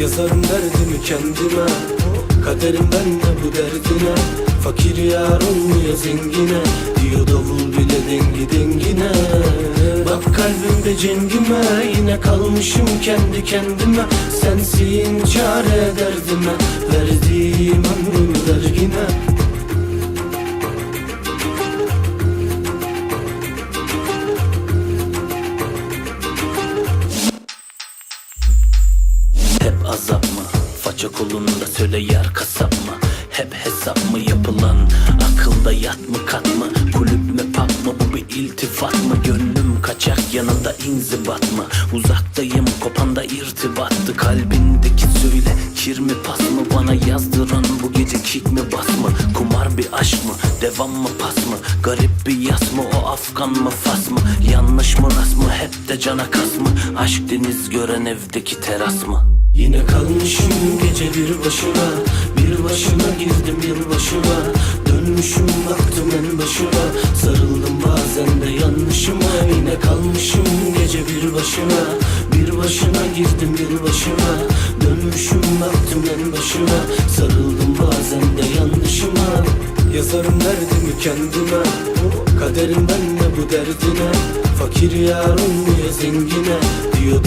Yazarım derdimi kendime Kaderimden de bu derdine. Fakir yar olmuyor zengine? Diyor davul bile dengi dengine. Bak kalbimde cengime Yine kalmışım kendi kendime. Sensin çare derdime Verdiğim ömrümü Faça kolunda söyle yer kasap mı? Hep hesap mı yapılan? Akılda yat mı kat mı? Kulüp mü pub mı? Bu bir iltifat mı? Gönlüm kaçak yanında inzibat mı? Uzaktayım kopanda irtibattı Kalbindeki söyle kir mi pas mı? Bana yazdıran bu gece kick mi bas mı? Kumar bir aşk mı? Devam mı pas mı? Garip bir yas mı? O Afgan mı fas mı? Yanlış mı rast mı? Hep de cana kas mı? Aşk deniz gören evdeki teras mı? Yine kalmışım gece bir başına Bir başına girdim yıl başına Dönmüşüm baktım en başına Sarıldım bazen de yanlışıma. Yine kalmışım gece bir başına Bir başına girdim yıl başına Dönmüşüm baktım en başına Sarıldım bazen de yanlışıma. Yazarım derdimi kendime. Kaderimden de bu derdine. Fakir yar olmuyor zengine? Diyor